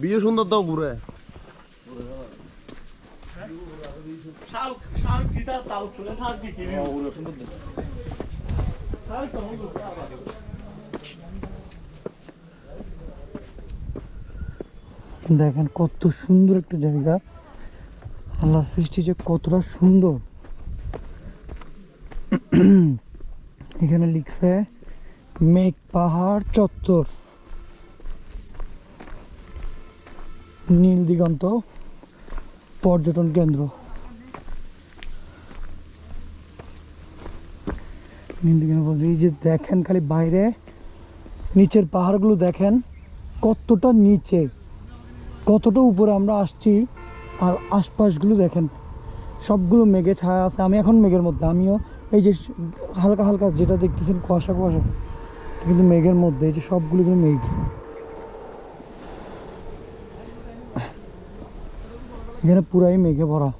বিয়ে সুন্দর দাও ঘুরে দেখেন কত সুন্দর একটা জায়গা। আল্লাহর সৃষ্টি যে কতটা সুন্দর। এখানে লিখছে মেঘ পাহাড় চত্বর। নীল দিগন্ত পর্যটন কেন্দ্র। নীল দিগন্ত এই যে দেখেন খালি বাইরে, নিচের পাহাড়গুলো দেখেন, কতটা নিচে, কতটা উপরে আমরা আসছি, আর আশপাশগুলো দেখেন, সবগুলো মেঘে ছায়া আছে, আমি এখন মেঘের মধ্যে, আমিও এই যে হালকা হালকা যেটা দেখতেছেন কুয়াশা কুয়াশা কিন্তু মেঘের মধ্যে, এই যে সবগুলো মেঘ। এখানে পুরাই মেঘে ভরা